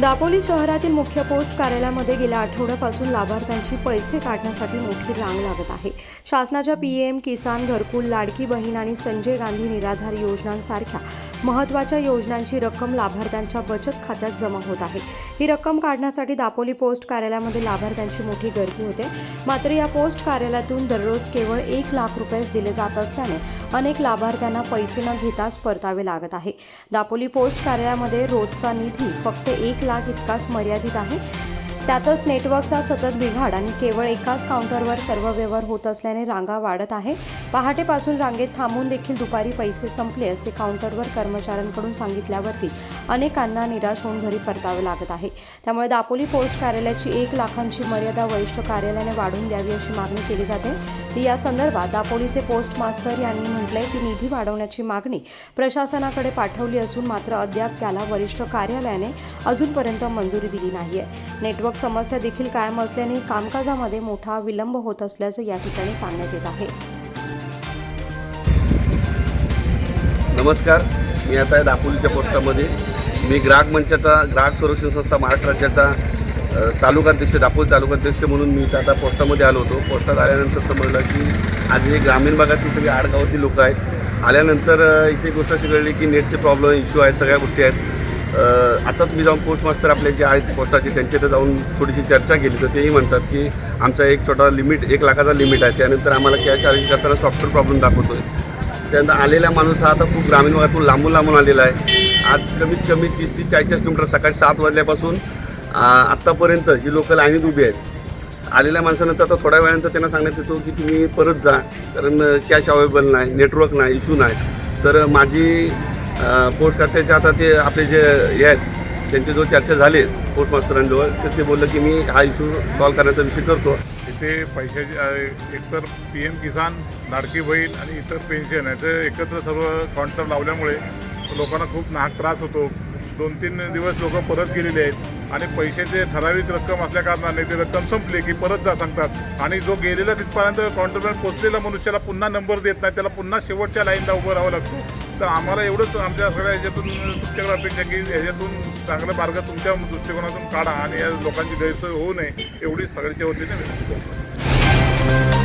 दापोली शहरातील मुख्य पोस्ट कार्यालयामध्ये गेल्या आठवड्यापासून लाभार्थ्यांची पैसे काढण्यासाठी मोठी रांग लागत आहे. शासनाच्या पी एम किसान घरकुल लाडकी बहीण आणि संजय गांधी निराधार योजनांसारख्या महत्त्वाच्या योजनांची रक्कम लाभार्थ्यांच्या बचत खात्यात जमा होत आहे. ही रक्कम काढण्यासाठी दापोली पोस्ट कार्यालयामध्ये लाभार्थ्यांची मोठी गर्दी होते. मात्र या पोस्ट कार्यालयातून दररोज केवळ एक लाख रुपयेच दिले जात असल्याने अनेक लाभार्थ्यांना पैसे न घेताच परतावे लागत आहे. दापोली पोस्ट कार्यालयामध्ये रोजचा निधी फक्त एक लाख इतकाच मर्यादित आहे. त्यातच नेटवर्कचा सतत बिघाड आणि केवळ एकाच काउंटरवर सर्व व्यवहार होत असल्याने रांगा वाढत आहे. पहाटेपासून रांगेत थांबून देखील दुपारी पैसे संपले असे काउंटरवर कर्मचाऱ्यांकडून सांगितल्यावरती अनेकांना निराश होऊन घरी परतावे लागत आहे. त्यामुळे दापोली पोस्ट कार्यालयाची एक लाखांची मर्यादा वरिष्ठ कार्यालयाने वाढवून द्यावी अशी मागणी केली जाते. ती या संदर्भात दापोलीचे पोस्ट मास्तर यांनी म्हटलंय की निधी वाढवण्याची मागणी प्रशासनाकडे पाठवली असून मात्र अद्याप त्याला वरिष्ठ कार्यालयाने अजूनपर्यंत मंजुरी दिली नाहीये. नेटवर्क समस्या देखील कायम असल्याने कामकाजामध्ये मोठा विलंब होत असल्याचं या ठिकाणी सांगण्यात येत आहे. नमस्कार. मी आता आहे दापोलीच्या पोस्टामध्ये. मी ग्राहक मंचाचा ग्राहक संरक्षण संस्था महाराष्ट्र राज्याचा तालुकाध्यक्ष दापोली तालुकाध्यक्ष म्हणून मी आता पोस्टामध्ये आलो होतो. पोस्टात आल्यानंतर समजलं की आज हे ग्रामीण भागातील सगळी आडगावातली लोकं आहेत. आल्यानंतर इथे गोष्ट अशी कळली की नेटचे प्रॉब्लेम इश्यू आहेत सगळ्या गोष्टी आहेत. आताच मी जाऊन पोस्टमास्टर आपले जे आहेत पोस्टाचे त्यांच्या तर जाऊन थोडीशी चर्चा केली. तर तेही म्हणतात की आमचा एक छोटा लिमिट एक लाखाचा लिमिट आहे. त्यानंतर आम्हाला कॅश अरेंज करताना सॉफ्टवेअर प्रॉब्लेम दाखवतो आहे त्यानंतर आलेला माणूस हा आता खूप ग्रामीण भागातून लांबून लांबून आलेला आहे. आज कमीत कमी तीस तीस चाळीस किलोमीटर सकाळी सात वाजल्यापासून आत्तापर्यंत जी लोकल लाईनीत उभी आहेत. आलेल्या माणसानंतर आता थोड्या वेळानंतर त्यांना सांगण्यात येतो की तुम्ही परत जा. कारण कॅश अवेलेबल नाही नेटवर्क नाही इश्यू नाही. तर माझी पोस्टकर्त्याचे आता ते आपले जे हे आहेत त्यांची जो चर्चा झाली पोस्ट मास्तरांजवळ तर ते बोललं की मी हा इश्यू सॉल्व्ह करण्याचा विषय करतो. इथे पैशाचे एकतर पी एम किसान लाडकी बहीण आणि इतर पेन्शन याचं एकत्र सर्व काउंटर लावल्यामुळे लोकांना खूप नाहक त्रास होतो. दोन तीन दिवस लोक परत गेलेले आहेत आणि पैशाचे ठराविक रक्कम असल्या कारणाने ते रक्कम संपली की परत जा सांगतात. आणि जो गेलेला तिथपर्यंत काउंटरवर पोचलेला मनुष्याला पुन्हा नंबर देत नाही त्याला पुन्हा शेवटच्या लाईनला उभं राहावं लागतं. तर आम्हाला एवढंच आमच्या सगळ्या ह्याच्यातून तुमच्याकडे अपेक्षा की ह्याच्यातून चांगला मार्ग तुमच्या दृष्टिकोनातून काढा आणि या लोकांची गैरसोय होऊ नये एवढी सगळ्याच्या वतीने